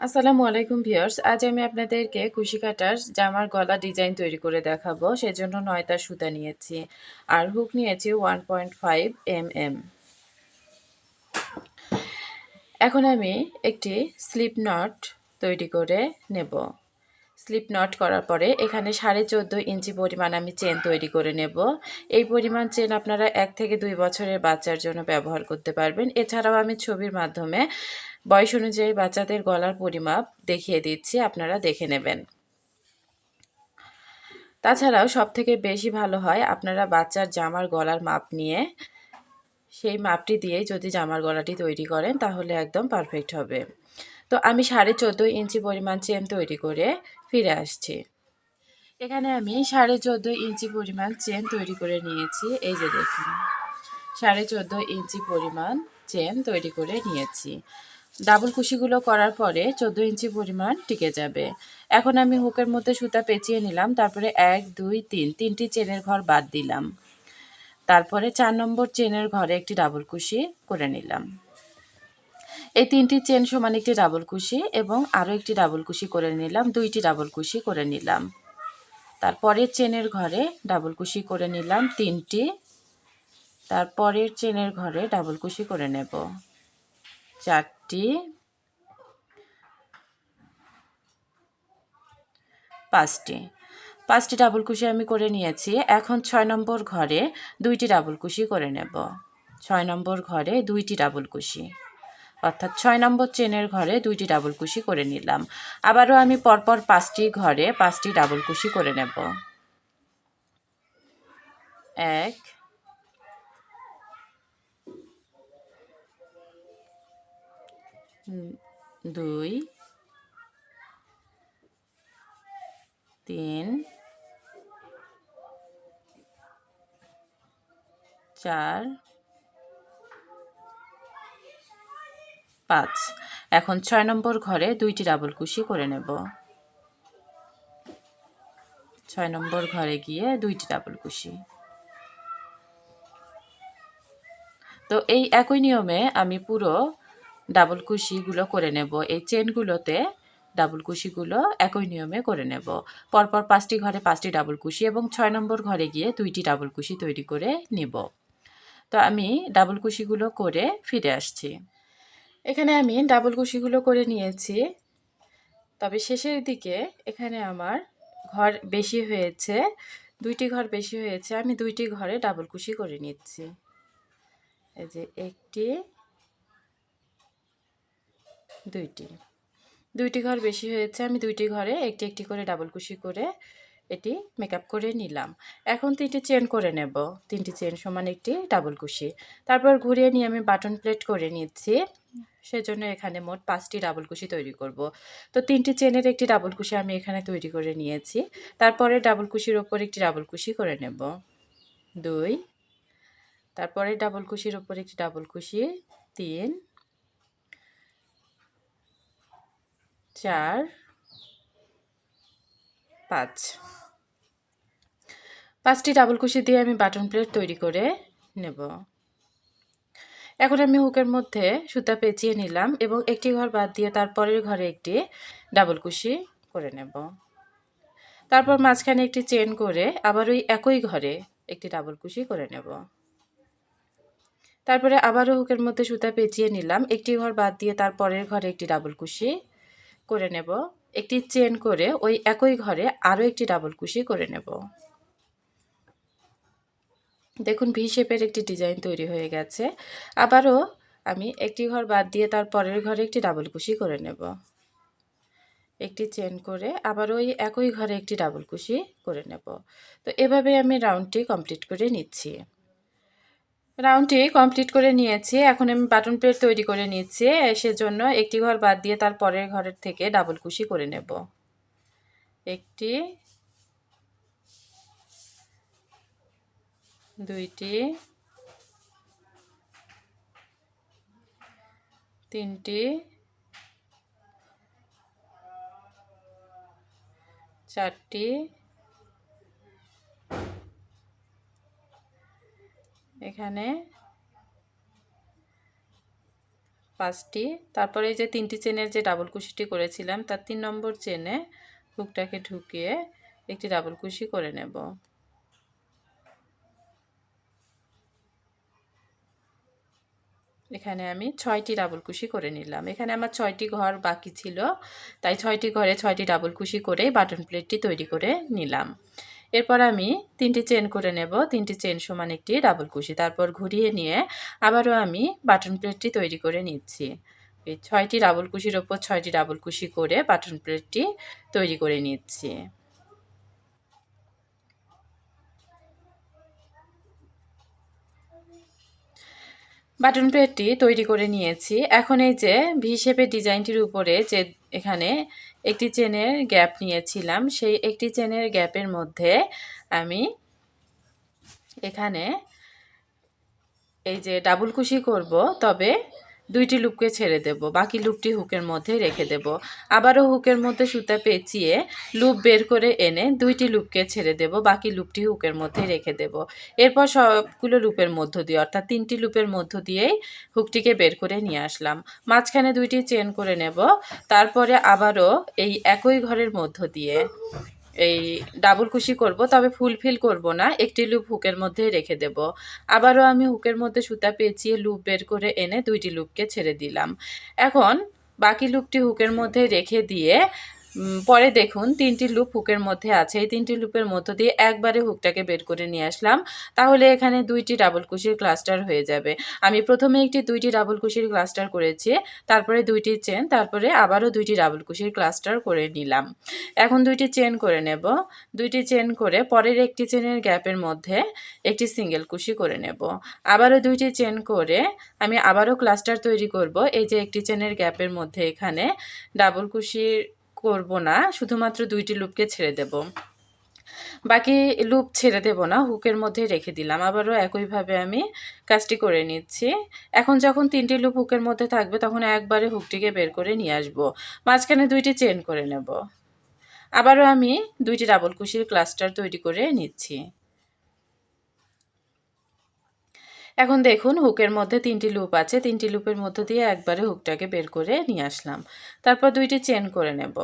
আসসালামু আলাইকুম ভিউয়ার্স, আজ আমি আপনাদেরকে কুশি কাটার জামার গলা ডিজাইন তৈরি করে দেখাবো। সেজন্য নয়টা সুতা নিয়েছি আর হুক নিয়েছি one point five m m এখন আমি একটি স্লিপ নট তৈরি করে নেব। স্লিপ নট করার পরে এখানে সাড়ে চোদ্দ ইঞ্চি পরিমাণ আমি চেন তৈরি করে নেব। এই পরিমাণ চেন আপনারা এক থেকে দুই বছরের বাচ্চার জন্য ব্যবহার করতে পারবেন। এছাড়াও আমি ছবির মাধ্যমে বয়স অনুযায়ী বাচ্চাদের গলার পরিমাপ দেখিয়ে দিচ্ছি, আপনারা দেখে নেবেন। তাছাড়াও সব থেকে বেশি ভালো হয় আপনারা বাচ্চার জামার গলার মাপ নিয়ে, সেই মাপটি দিয়ে যদি জামার গলাটি তৈরি করেন, তাহলে একদম পারফেক্ট হবে। তো আমি সাড়ে চোদ্দ ইঞ্চি পরিমাণ চেন তৈরি করে ফিরে আসছি। এখানে আমি সাড়ে চোদ্দ ইঞ্চি পরিমাণ চেন তৈরি করে নিয়েছি, এই যে দেখুন। সাড়ে চোদ্দ ইঞ্চি পরিমাণ চেন তৈরি করে নিয়েছি। ডাবল কুশিগুলো করার পরে চোদ্দ ইঞ্চি পরিমাণ টিকে যাবে। এখন আমি হুকের মধ্যে সুতা পেঁচিয়ে নিলাম, তারপরে এক, দুই, তিন, তিনটি চেনের ঘর বাদ দিলাম। তারপরে চার নম্বর চেনের ঘরে একটি ডাবল কুশি করে নিলাম। এই তিনটি চেন সমান একটি ডাবল কুশি এবং আরও একটি ডাবল কুশি করে নিলাম, দুইটি ডাবল কুশি করে নিলাম। তারপরের চেনের ঘরে ডাবল কুশি করে নিলাম, তিনটি। তারপরের চেনের ঘরে ডাবল কুশি করে নেব। চারটি পাঁচটি। পাঁচটি ডাবল কুশি আমি করে নিয়েছি। এখন ছয় নম্বর ঘরে দুইটি ডাবল কুশি করে নেব। ছয় নম্বর ঘরে দুইটি ডাবল কুশি। অর্থাৎ ছয় নম্বর চেনের ঘরে দুইটি ডাবল কুশি করে নিলাম। আবারও আমি পরপর পাঁচটি ঘরে পাঁচটি ডাবল কুশি করে নেব। এক দুই, তিন, চার, পাঁচ। এখন ছয় নম্বর ঘরে দুইটি ডাবল কুশি করে নেব। ছয় নম্বর ঘরে গিয়ে দুইটি ডাবল কুশি। তো এই একই নিয়মে আমি পুরো ডাবল কুশিগুলো করে নেব। এই চেনগুলোতে ডাবল কুশিগুলো একই নিয়মে করে নেব। পরপর পাঁচটি ঘরে পাঁচটি ডাবল কুশি এবং ছয় নম্বর ঘরে গিয়ে দুইটি ডাবল কুশি তৈরি করে নেব। তো আমি ডাবল কুশিগুলো করে ফিরে আসছি। এখানে আমি ডাবল কুশিগুলো করে নিয়েছি। তবে শেষের দিকে এখানে আমার ঘর বেশি হয়েছে, দুইটি ঘর বেশি হয়েছে, আমি দুইটি ঘরে ডাবল কুশি করে নিচ্ছি। এই যে একটি দুইটি। দুইটি ঘর বেশি হয়েছে, আমি দুইটি ঘরে একটি একটি করে ডাবল কুশি করে এটি মেকআপ করে নিলাম। এখন তিনটি চেন করে নেব। তিনটি চেন সমান একটি ডাবল কুশি। তারপর ঘুরিয়ে নিয়ে আমি বাটন প্লেট করে নিচ্ছি। সেজন্য এখানে মোট পাঁচটি ডাবল কুশি তৈরি করব। তো তিনটি চেনের একটি ডাবল কুশি আমি এখানে তৈরি করে নিয়েছি। তারপরে ডাবল কুশির ওপর একটি ডাবল কুশি করে নেব। দুই। তারপরে ডাবল কুশির ওপর একটি ডাবল কুশি। তিন। চার, পাঁচ। পাঁচটি ডাবল কুশি দিয়ে আমি বাটন প্লেট তৈরি করে নেব। এখন আমি হুকের মধ্যে সুতা পেঁচিয়ে নিলাম এবং একটি ঘর বাদ দিয়ে তারপরের ঘরে একটি ডাবল কুশি করে নেব। তারপর মাঝখানে একটি চেন করে আবার ওই একই ঘরে একটি ডাবল কুশি করে নেব। তারপরে আবারও হুকের মধ্যে সুতা পেঁচিয়ে নিলাম, একটি ঘর বাদ দিয়ে তারপরের ঘরে একটি ডাবল কুশি করে নেব। একটি চেন করে ওই একই ঘরে আরও একটি ডাবল কুশি করে নেব। দেখুন ভি শেপের একটি ডিজাইন তৈরি হয়ে গেছে। আবারও আমি একটি ঘর বাদ দিয়ে তার পরের ঘরে একটি ডাবল কুশি করে নেব। একটি চেন করে আবার ওই একই ঘরে একটি ডাবল কুশি করে নেব। তো এভাবে আমি রাউন্ডটি কমপ্লিট করে নিচ্ছি। রাউন্ডটি কমপ্লিট করে নিয়েছি। এখন আমি বাটন প্লেট তৈরি করে নিচ্ছি। সেজন্য একটি ঘর বাদ দিয়ে তার পরের ঘরের থেকে ডাবল কুশি করে নেব। একটি, দুইটি, তিনটি, চারটি এখানে পাঁচটি। তারপরে এই যে তিনটি চেনের যে ডাবল কুশিটি করেছিলাম, তার তিন নম্বর চেনে হুকটাকে ঢুকিয়ে একটি ডাবল কুশি করে নেব। এখানে আমি ছয়টি ডাবল কুশি করে নিলাম। এখানে আমার ছয়টি ঘর বাকি ছিল, তাই ছয়টি ঘরে ছয়টি ডাবল কুশি করে বাটন প্লেটটি তৈরি করে নিলাম। এরপর আমি তিনটি চেন করে নেব। তিনটি চেন সমান একটি ডাবল কুশি। তারপর ঘুরিয়ে নিয়ে আবারও আমি বাটন প্লেটটি তৈরি করে নিচ্ছি। ছয়টি ডাবল কুশির ওপর ছয়টি ডাবল কুশি করে বাটন প্লেটটি তৈরি করে নিচ্ছি। বাটন প্লেটটি তৈরি করে নিয়েছি। এখন এই যে ভি শেপের ডিজাইনটির উপরে যে এখানে একটি চেনের গ্যাপ নিয়েছিলাম। সেই একটি চেনের গ্যাপের মধ্যে আমি এখানে এই যে ডাবল কুশি করব। তবে দুইটি লুপকে ছেড়ে দেব, বাকি লুপটি হুকের মধ্যে রেখে দেব। আবারও হুকের মধ্যে সুতা পেঁচিয়ে লুপ বের করে এনে দুইটি লুপকে ছেড়ে দেব, বাকি লুপটি হুকের মধ্যে রেখে দেব। এরপর সবগুলো লুপের মধ্য দিয়ে, অর্থাৎ তিনটি লুপের মধ্য দিয়েই হুকটিকে বের করে নিয়ে আসলাম। মাঝখানে দুইটি চেন করে নেব, তারপরে আবারও এই একই ঘরের মধ্য দিয়ে। এই ডাবল কুশি করব, তবে ফুলফিল করব না, একটি লুপ হুকের মধ্যে রেখে দেব। আবারও আমি হুকের মধ্যে সুতা পেঁচিয়ে লুপ বের করে এনে দুইটি লুপকে ছেড়ে দিলাম। এখন বাকি লুপটি হুকের মধ্যে রেখে দিয়ে পরে দেখুন, তিনটি লুপ হুকের মধ্যে আছে। এই তিনটি লুপের মধ্য দিয়ে একবারে হুকটাকে বের করে নিয়ে আসলাম। তাহলে এখানে দুইটি ডাবল কুশির ক্লাস্টার হয়ে যাবে। আমি প্রথমে একটি দুইটি ডাবল কুশির ক্লাস্টার করেছি, তারপরে দুইটি চেন তারপরে আবারও দুইটি ডাবল কুশির ক্লাস্টার করে নিলাম। এখন দুইটি চেন করে নেব। দুইটি চেন করে পরের একটি চেনের গ্যাপের মধ্যে একটি সিঙ্গেল কুশি করে নেব। আবারও দুইটি চেন করে আমি আবারও ক্লাস্টার তৈরি করব। এই যে একটি চেনের গ্যাপের মধ্যে এখানে ডাবল কুশির করব না, শুধুমাত্র দুইটি লুপকে ছেড়ে দেব। বাকি লুপ ছেড়ে দেব না হুকের মধ্যে রেখে দিলাম। আবারও একইভাবে আমি কাজটি করে নিচ্ছি। এখন যখন তিনটি লুপ হুকের মধ্যে থাকবে, তখন একবারে হুকটিকে বের করে নিয়ে আসব। মাঝখানে দুইটি চেন করে নেব। আবারও আমি দুইটি ডাবল কুশির ক্লাস্টার তৈরি করে নিচ্ছি। এখন দেখুন, হুকের মধ্যে তিনটি লুপ আছে। তিনটি লুপের মধ্য দিয়ে একবারে হুকটাকে বের করে নিয়ে আসলাম। তারপর দুইটি চেন করে নেব।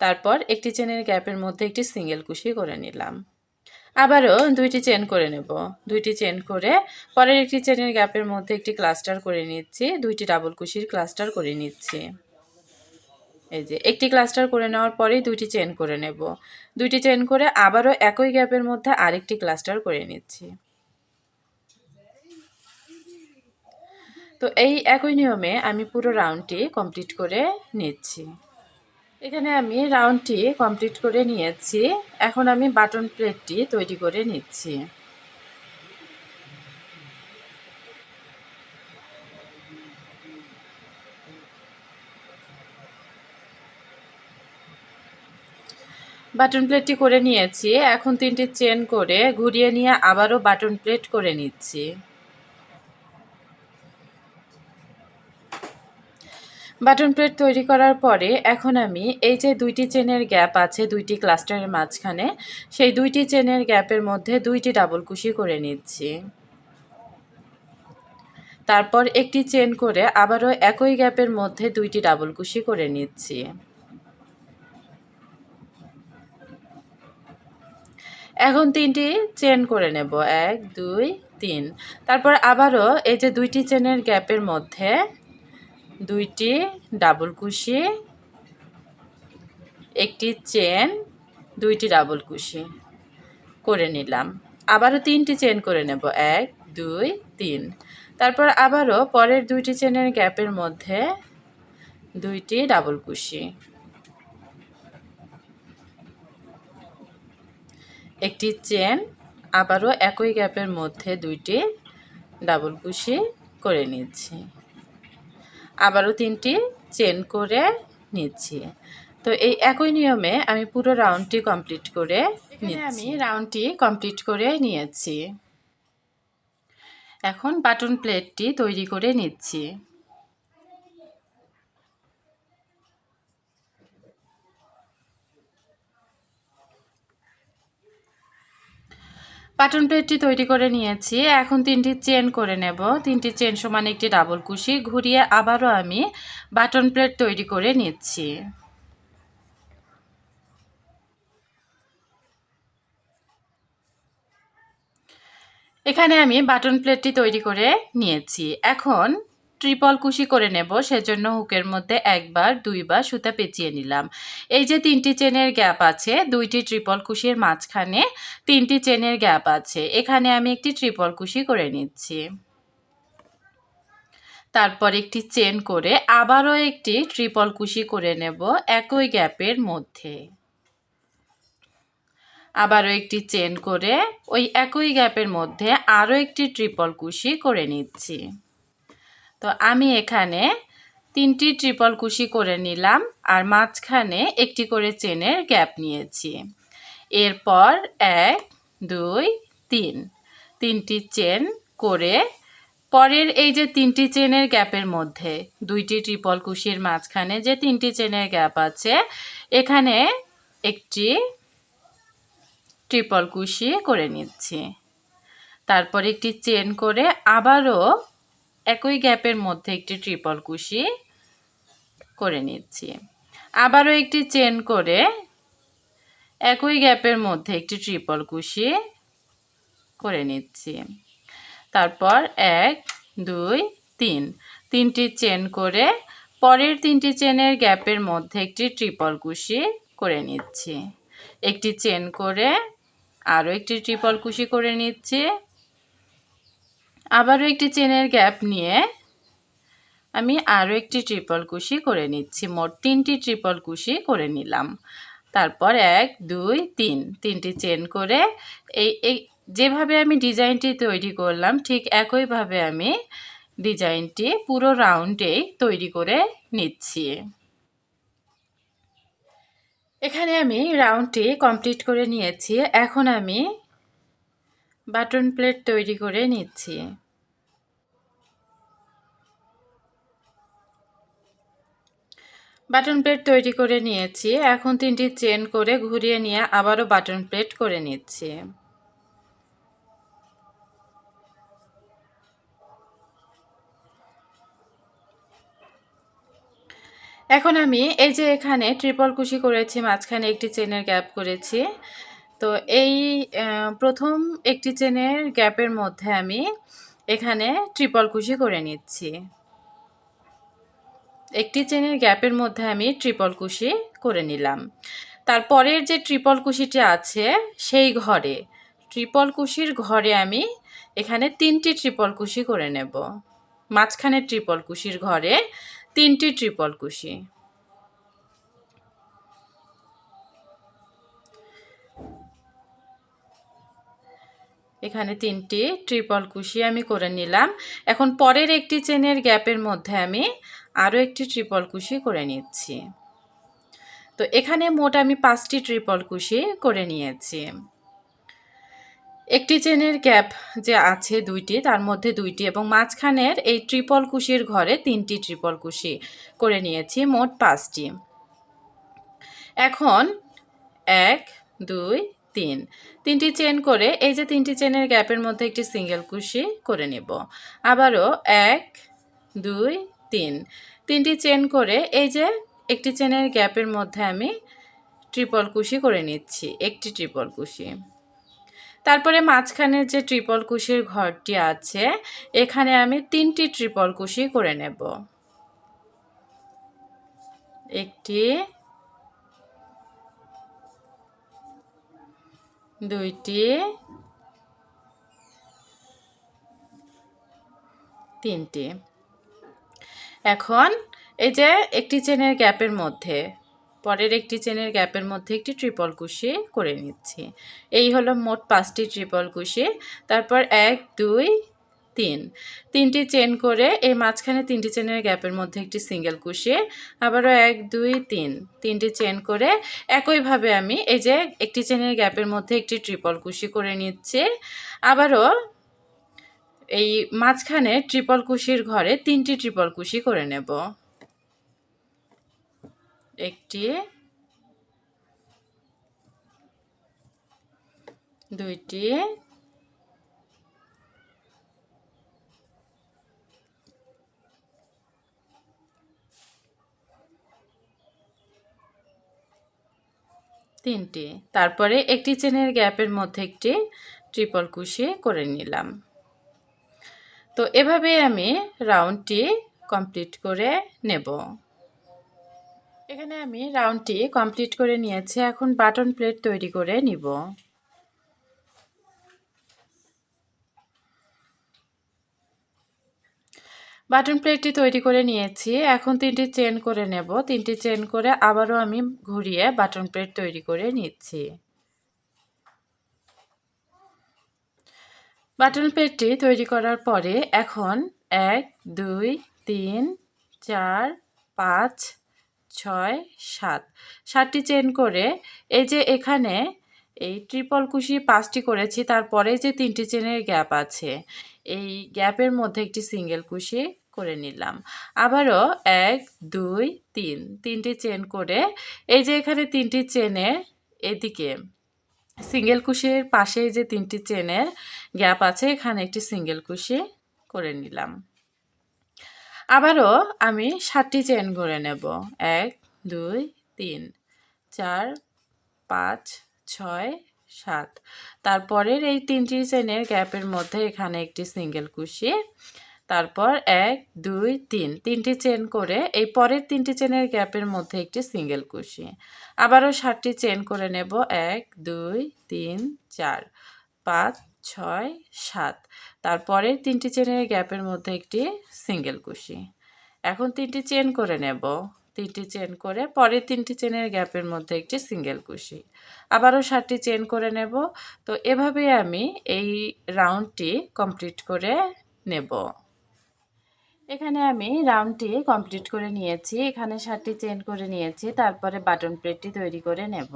তারপর একটি চেনের গ্যাপের মধ্যে একটি সিঙ্গেল কুশি করে নিলাম। আবারও দুইটি চেন করে নেব। দুইটি চেন করে পরের একটি চেনের গ্যাপের মধ্যে একটি ক্লাস্টার করে নিচ্ছি। দুইটি ডাবল কুশির ক্লাস্টার করে নিচ্ছি। এই যে, একটি ক্লাস্টার করে নেওয়ার পরেই দুইটি চেন করে নেব। দুইটি চেন করে আবারও একই গ্যাপের মধ্যে আরেকটি ক্লাস্টার করে নিচ্ছি। তো এই একই নিয়মে আমি পুরো রাউন্ডটি কমপ্লিট করে নিচ্ছি। এখানে আমি রাউন্ডটি কমপ্লিট করে নিয়েছি। এখন আমি বাটন প্লেটটি তৈরি করে নিচ্ছি। বাটন প্লেটটি করে নিয়েছি। এখন তিনটি চেন করে ঘুরিয়ে নিয়ে আবারও বাটন প্লেট করে নিচ্ছি। বাটন প্লেট তৈরি করার পরে এখন আমি এই যে দুইটি চেনের গ্যাপ আছে, দুইটি ক্লাস্টারের মাঝখানে, সেই দুইটি চেনের গ্যাপের মধ্যে দুইটি ডাবল কুশি করে নিচ্ছি। তারপর একটি চেন করে আবারও একই গ্যাপের মধ্যে দুইটি ডাবল কুশি করে নিচ্ছি। এখন তিনটি চেন করে নেব, এক, দুই, তিন। তারপর আবারও এই যে দুইটি চেনের গ্যাপের মধ্যে দুইটি ডাবল কুশি, একটি চেন দুইটি ডাবল কুশি করে নিলাম। আবারও তিনটি চেন করে নেব, এক, দুই, তিন। তারপর আবারও পরের দুইটি চেনের গ্যাপের মধ্যে দুইটি ডাবল কুশি। একটি চেন আবারও একই গ্যাপের মধ্যে দুইটি ডাবল কুশি করে নিচ্ছি। আবারও তিনটি চেন করে নিচ্ছি। তো এই একই নিয়মে আমি পুরো রাউন্ডটি কমপ্লিট করে আমি রাউন্ডটি কমপ্লিট করে নিয়েছি। এখন বাটন প্লেটটি তৈরি করে নিচ্ছি। বাটন প্লেটটি তৈরি করে নিয়েছি। এখন তিনটি চেন করে নেব। তিনটি চেন সমান একটি ডাবল কুশি। ঘুরিয়ে আবারও আমি বাটন প্লেট তৈরি করে নিচ্ছি। এখানে আমি বাটন প্লেটটি তৈরি করে নিয়েছি। এখন ট্রিপল কুশি করে নেব, সেজন্য হুকের মধ্যে একবার, দুইবার সুতা পেঁচিয়ে নিলাম। এই যে তিনটি চেনের গ্যাপ আছে, দুইটি ট্রিপল কুশির মাঝখানে তিনটি চেনের গ্যাপ আছে। এখানে আমি একটি ট্রিপল কুশি করে নিচ্ছি। তারপর একটি চেন করে আবারও একটি ট্রিপল কুশি করে নেব একই গ্যাপের মধ্যে। আবারও একটি চেন করে ওই একই গ্যাপের মধ্যে আরও একটি ট্রিপল কুশি করে নিচ্ছি। তো আমি এখানে তিনটি ট্রিপল কুশি করে নিলাম আর মাঝখানে একটি করে চেনের গ্যাপ নিয়েছি। এরপর এক, দুই, তিন। তিনটি চেন করে পরের এই যে তিনটি চেনের গ্যাপের মধ্যে, দুইটি ট্রিপল কুশির মাঝখানে যে তিনটি চেনের গ্যাপ আছে, এখানে একটি ট্রিপল কুশি করে নিচ্ছি। তারপর একটি চেন করে আবারও একই গ্যাপের মধ্যে একটি ট্রিপল কুশি করে নিচ্ছি। আবারও একটি চেন করে একই গ্যাপের মধ্যে একটি ট্রিপল কুশি করে নিচ্ছি। তারপর এক, দুই, তিন। তিনটি চেন করে পরের তিনটি চেনের গ্যাপের মধ্যে একটি ট্রিপল কুশি করে নিচ্ছি। একটি চেন করে আরও একটি ট্রিপল কুশি করে নিচ্ছি। আবারও একটি চেনের গ্যাপ নিয়ে আমি আরও একটি ট্রিপল কুশি করে নিচ্ছি। মোট তিনটি ট্রিপল কুশি করে নিলাম। তারপর এক, দুই, তিন, তিনটি চেন করে এই যেভাবে আমি ডিজাইনটি তৈরি করলাম, ঠিক একইভাবে আমি ডিজাইনটি পুরো রাউন্ডেই তৈরি করে নিচ্ছি। এখানে আমি রাউন্ডটি কমপ্লিট করে নিয়েছি। এখন আমি বাটন প্লেট তৈরি করে নিচ্ছি। বাটন প্লেট তৈরি করে নিয়েছি। এখন তিনটি চেন করে ঘুরিয়ে নিয়ে আবারও বাটন প্লেট করে নিচ্ছি। এখন আমি এই যে এখানে ট্রিপল কুশি করেছি, মাঝখানে একটি চেনের গ্যাপ করেছি। তো এই প্রথম একটি চেনের গ্যাপের মধ্যে আমি এখানে ট্রিপল কুশি করে নিচ্ছি। একটি চেনের গ্যাপের মধ্যে আমি ট্রিপল কুশি করে নিলাম। তারপরের যে ট্রিপল কুশিটি আছে, সেই ঘরে, ট্রিপল কুশির ঘরে আমি এখানে তিনটি ট্রিপল কুশি করে নেব। মাঝখানে ট্রিপল কুশির ঘরে তিনটি ট্রিপল কুশি। এখানে তিনটি ট্রিপল কুশি আমি করে নিলাম। এখন পরের একটি চেনের গ্যাপের মধ্যে আমি আরও একটি ট্রিপল কুশি করে নিচ্ছি। তো এখানে মোট আমি পাঁচটি ট্রিপল কুশি করে নিয়েছি। একটি চেনের গ্যাপ যে আছে দুইটি, তার মধ্যে দুইটি এবং মাঝখানের এই ট্রিপল কুশির ঘরে তিনটি ট্রিপল কুশি করে নিয়েছি, মোট পাঁচটি। এখন এক, দুই, তিন। তিনটি চেন করে এই যে তিনটি চেনের গ্যাপের মধ্যে একটি সিঙ্গেল কুশি করে নেব। আবারও এক, দুই, তিন। তিনটি চেন করে এই যে একটি চেনের গ্যাপের মধ্যে আমি ট্রিপল কুশি করে নিচ্ছি, একটি ট্রিপল কুশি। তারপরে মাঝখানে যে ট্রিপল কুশির ঘরটি আছে, এখানে আমি তিনটি ট্রিপল কুশি করে নেব। একটি দুইটি। তিনটি। এখন এই যে একটি চেনের গ্যাপের মধ্যে, পরের একটি চেনের গ্যাপের মধ্যে একটি ট্রিপল কুশি করে নিচ্ছি। এই হলো মোট পাঁচটি ট্রিপল কুশি। তারপর এক, দুই তিন। তিনটি চেন করে এই মাঝখানে তিনটি চেনের গ্যাপের মধ্যে একটি সিঙ্গেল কুশি আবারও এক, দুই, তিন। তিনটি চেন করে একইভাবে আমি এই যে একটি চেনের গ্যাপের মধ্যে একটি ট্রিপল কুশি করে নিচ্ছি। আবারও এই মাঝখানে ট্রিপল কুশির ঘরে তিনটি ট্রিপল কুশি করে নেব। একটি, দুইটি তিনটি। তারপরে একটি চেনের গ্যাপের মধ্যে একটি ট্রিপল কুশি করে নিলাম। তো এভাবে আমি রাউন্ডটি কমপ্লিট করে নেব। এখানে আমি রাউন্ডটি কমপ্লিট করে নিয়েছি। এখন বাটন প্লেট তৈরি করে নিব। বাটন প্লেটটি তৈরি করে নিয়েছি। এখন তিনটি চেন করে নেব। তিনটি চেন করে আবারও আমি ঘুরিয়ে বাটন প্লেট তৈরি করে নিচ্ছি। বাটন প্লেটটি তৈরি করার পরে এখন এক, দুই, তিন, চার, পাঁচ, ছয়, সাত। সাতটি চেন করে এই যে এখানে এই ট্রিপল কুশি পাঁচটি করেছি, তারপরে যে তিনটি চেনের গ্যাপ আছে। এই গ্যাপের মধ্যে একটি সিঙ্গেল কুশি করে নিলাম। আবারও এক, দুই, তিন, তিনটি চেন করে এই যে এখানে তিনটি চেনের এদিকে সিঙ্গেল কুশির পাশে যে তিনটি চেনের গ্যাপ আছে, এখানে একটি সিঙ্গেল কুশি করে নিলাম। আবারও আমি সাতটি চেন করে নেব। এক, দুই, তিন, চার, পাঁচ, ছয় সাত। তারপরের এই তিনটি চেনের গ্যাপের মধ্যে এখানে একটি সিঙ্গেল কুশি। তারপর এক, দুই, তিন। তিনটি চেন করে এই পরের তিনটি চেনের গ্যাপের মধ্যে একটি সিঙ্গেল কুশি। আবারও ষাটটি চেন করে নেব। এক, দুই, তিন, চার, পাঁচ, ছয়, সাত। তারপরের তিনটি চেনের গ্যাপের মধ্যে একটি সিঙ্গেল কুশি। এখন তিনটি চেন করে নেব। তিনটি চেন করে পরের তিনটি চেনের গ্যাপের মধ্যে একটি সিঙ্গেল কুশি। আবারও সাতটি চেন করে নেব। তো এভাবে আমি এই রাউন্ডটি কমপ্লিট করে নেব। এখানে আমি রাউন্ডটি কমপ্লিট করে নিয়েছি। এখানে সাতটি চেন করে নিয়েছি। তারপরে বাটন প্লেটটি তৈরি করে নেব।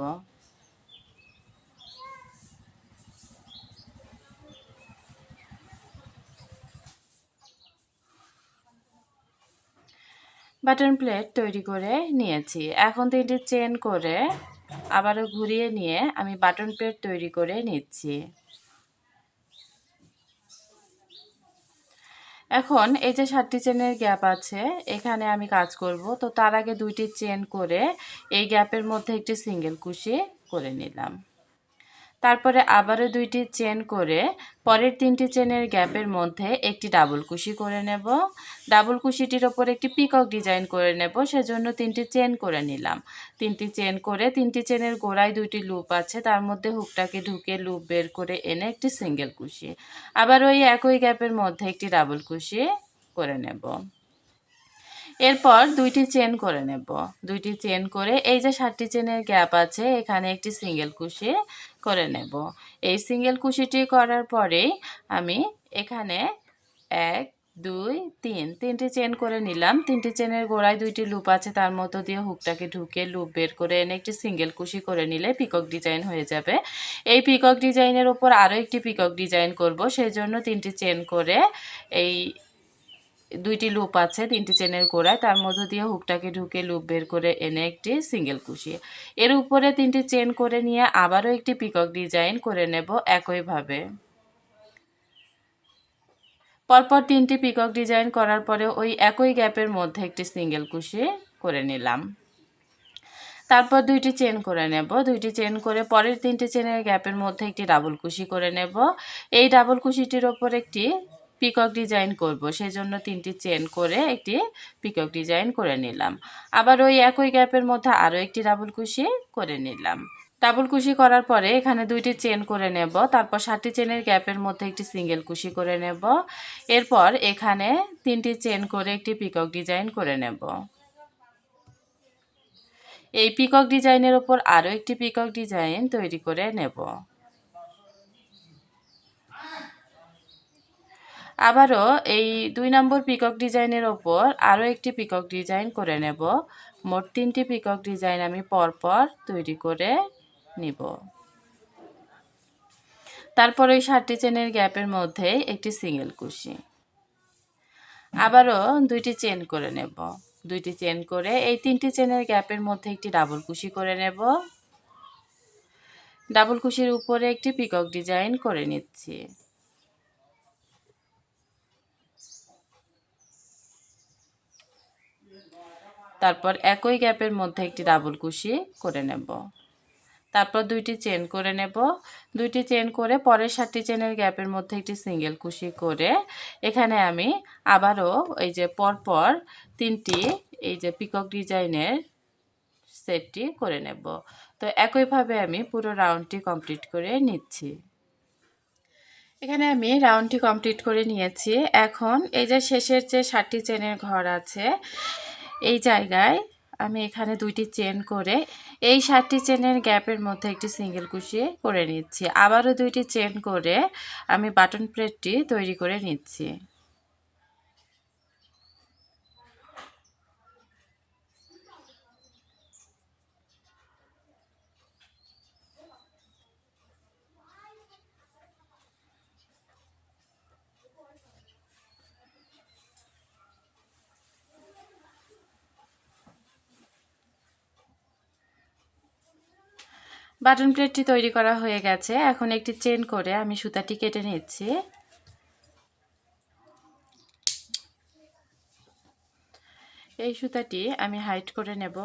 বাটন প্লেট তৈরি করে নিয়েছি। এখন তিনটি চেন করে আবারও ঘুরিয়ে নিয়ে আমি বাটন প্লেট তৈরি করে নিচ্ছি। এখন এই যে সাতটি চেনের গ্যাপ আছে, এখানে আমি কাজ করব। তো তার আগে দুইটি চেন করে এই গ্যাপের মধ্যে একটি সিঙ্গেল কুশি করে নিলাম। তারপরে আবারও দুইটি চেন করে পরের তিনটি চেনের গ্যাপের মধ্যে একটি ডাবল কুশি করে নেব। ডাবল কুশিটির ওপর একটি পিকক ডিজাইন করে নেব, সেজন্য তিনটি চেন করে নিলাম। তিনটি চেন করে তিনটি চেনের গোড়ায় দুইটি লুপ আছে, তার মধ্যে হুকটাকে ঢুকে লুপ বের করে এনে একটি সিঙ্গেল কুশি। আবার ওই একই গ্যাপের মধ্যে একটি ডাবল কুশি করে নেব। এরপর দুইটি চেন করে নেব। দুইটি চেন করে এই যে সাতটি চেনের গ্যাপ আছে, এখানে একটি সিঙ্গেল কুশি করে নেব। এই সিঙ্গেল কুশিটি করার পরেই আমি এখানে এক, দুই, তিন, তিনটি চেন করে নিলাম। তিনটি চেনের গোড়ায় দুইটি লুপ আছে, তার মধ্য দিয়ে হুকটাকে ঢুকে লুপ বের করে এনে একটি সিঙ্গেল কুশি করে নিলে পিকক ডিজাইন হয়ে যাবে। এই পিকক ডিজাইনের ওপর আরও একটি পিকক ডিজাইন করব, সেই জন্য তিনটি চেন করে এই দুইটি লুপ আছে, তিনটি চেনের গোড়ায়। তার মধ্য দিয়ে হুকটাকে ঢুকে লুপ বের করে এনে একটি সিঙ্গেল কুশি এর উপরে তিনটি চেন করে নিয়ে আবারও একটি পিকক ডিজাইন করে নেব একইভাবে। পরপর তিনটি পিকক ডিজাইন করার পরে ওই একই গ্যাপের মধ্যে একটি সিঙ্গেল কুশি করে নিলাম। তারপর দুইটি চেন করে নেব। দুইটি চেন করে পরের তিনটি চেনের গ্যাপের মধ্যে একটি ডাবল কুশি করে নেব। এই ডাবল কুশিটির ওপর একটি পিকক ডিজাইন করব। সেই জন্য তিনটি চেন করে একটি পিকক ডিজাইন করে নিলাম। আবার ওই একই গ্যাপের মধ্যে আরও একটি ডাবল কুশি করে নিলাম। ডাবল কুশি করার পরে এখানে দুইটি চেন করে নেব। তারপর ষাটটি চেনের গ্যাপের মধ্যে একটি সিঙ্গেল কুশি করে নেব। এরপর এখানে তিনটি চেন করে একটি পিকক ডিজাইন করে নেব। এই পিকক ডিজাইনের ওপর আরও একটি পিকক ডিজাইন তৈরি করে নেব। আবারও এই দুই নম্বর পিকক ডিজাইনের ওপর আরও একটি পিকক ডিজাইন করে নেব। মোট তিনটি পিকক ডিজাইন আমি পরপর তৈরি করে নিব। তারপর ওই ষাটটি চেনের গ্যাপের মধ্যে একটি সিঙ্গেল কুশি। আবারও দুইটি চেন করে নেব। দুইটি চেন করে এই তিনটি চেনের গ্যাপের মধ্যে একটি ডাবল কুশি করে নেব। ডাবল কুশির উপরে একটি পিকক ডিজাইন করে নিচ্ছি। তারপর একই গ্যাপের মধ্যে একটি ডাবল কুশি করে নেব। তারপর দুইটি চেন করে নেব। দুইটি চেন করে পরের সাতটি চেনের গ্যাপের মধ্যে একটি সিঙ্গেল কুশি করে এখানে আমি আবারও এই যে পরপর তিনটি এই যে পিকক ডিজাইনের সেটটি করে নেব। তো একইভাবে আমি পুরো রাউন্ডটি কমপ্লিট করে নিচ্ছি। এখানে আমি রাউন্ডটি কমপ্লিট করে নিয়েছি। এখন এই যে শেষের যে ষাটটি চেনের ঘর আছে এই জায়গায় আমি এখানে দুইটি চেন করে এই সাতটি চেনের গ্যাপের মধ্যে একটি সিঙ্গেল কুশিয়ে করে নিচ্ছি। আবারও দুইটি চেন করে আমি বাটন প্লেটটি তৈরি করে নিচ্ছি। বাটন প্লেটটি তৈরি করা হয়ে গেছে। এখন একটি চেন করে আমি সুতাটি কেটে নিচ্ছি। এই সুতাটি আমি হাইট করে নেব।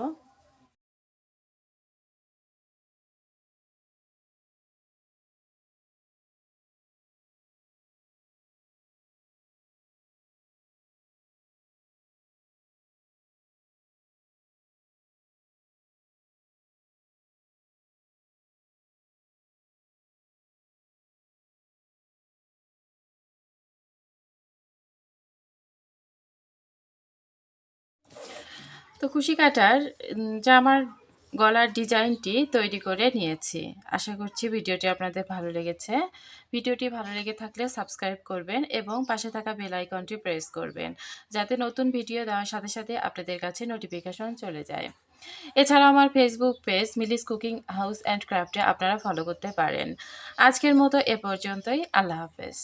তো খুশি কাটার জামার গলার ডিজাইনটি তৈরি করে নিয়েছি। আশা করছি ভিডিওটি আপনাদের ভালো লেগেছে। ভিডিওটি ভালো লেগে থাকলে সাবস্ক্রাইব করবেন এবং পাশে থাকা বেল আইকনটি প্রেস করবেন, যাতে নতুন ভিডিও দেওয়ার সাথে সাথে আপনাদের কাছে নোটিফিকেশন চলে যায়। এছাড়াও আমার Facebook page মিলিস cooking house and ক্রাফটে আপনারা ফলো করতে পারেন। আজকের মতো এ পর্যন্তই। আল্লাহ হাফেজ।